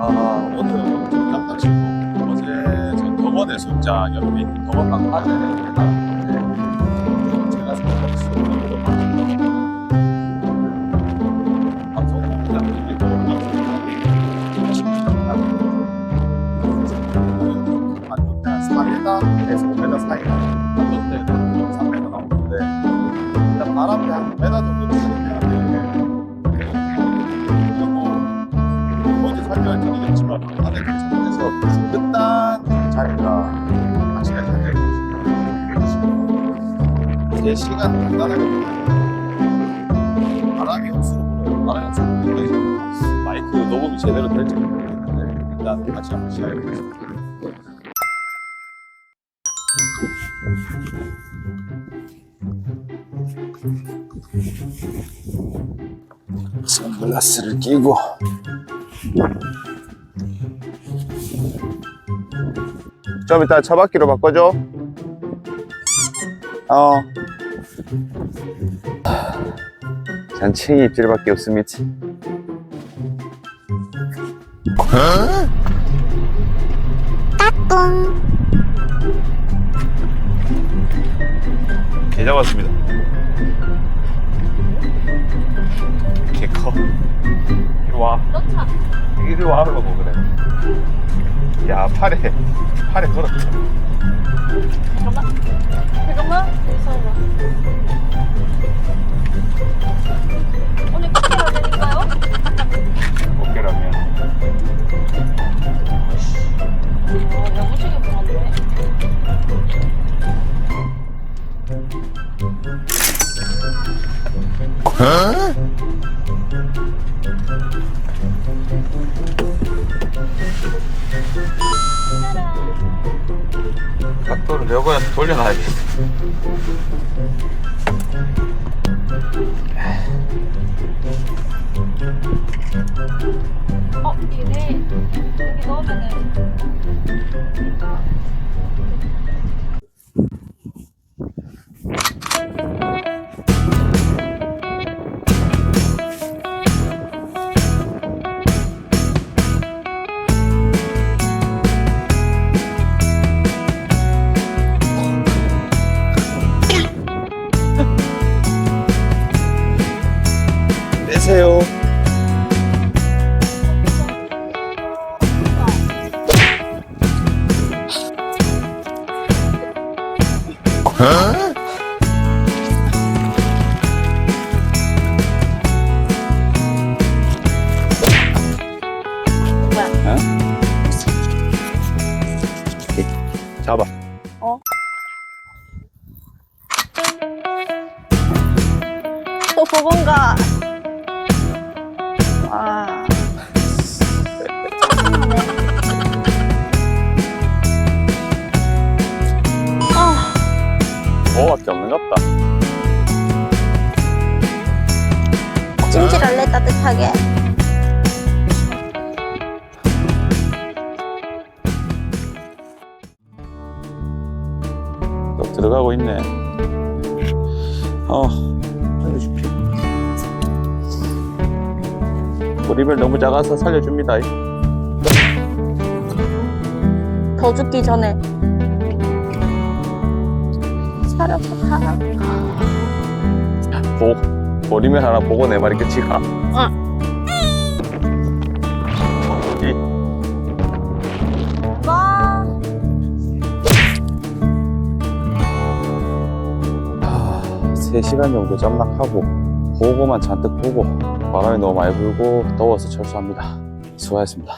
아, 오늘은 남 낚시고 어제 저 숫자 옆에 있는 덕원강 파전에 나갔는 4m에서 5m 사이가 안전대는 3m 나오는데 일단 바람이 한 5m 정도 치면 그리고 어제 설명드리겠지만 안에 괜찮아서 끝난 자리가 낚시가 잘 되고 3시간 간단하게 바람이 없으로 불어요 바람이 없으로 불어요 마이크 녹음이 제대로 될지 모르겠는데 일단 같이 한번 시작해보겠습니다 선글라스를 끼고. 좀 이따 차바퀴로 바꿔줘. 어. 잔챙이 입질밖에 없습니다 개 잡았습니다 개커 이리 와 넣자. 이리 와라고 그래 야 팔에 팔에 걸었다 잠깐만. 잠깐만. 있어봐. 오늘 커피 라면인가요? 각도를 내고야 돌려놔야겠다 어, 빼세요 뭐야? 잡아 어? 또 보건가? 뭐밖에 없는 것 같다 찜질할래 따뜻하게. 또 들어가고 있네 어 살려주십시오 보리별 너무 작아서 살려줍니다 더 죽기 전에. 사려서 가. 보, 보리멸 하나 보고 네 마리 끝이가. 이? 와. 아, 3시간 정도 짬락하고 보고만 잔뜩 보고 바람이 너무 많이 불고 더워서 철수합니다. 수고하셨습니다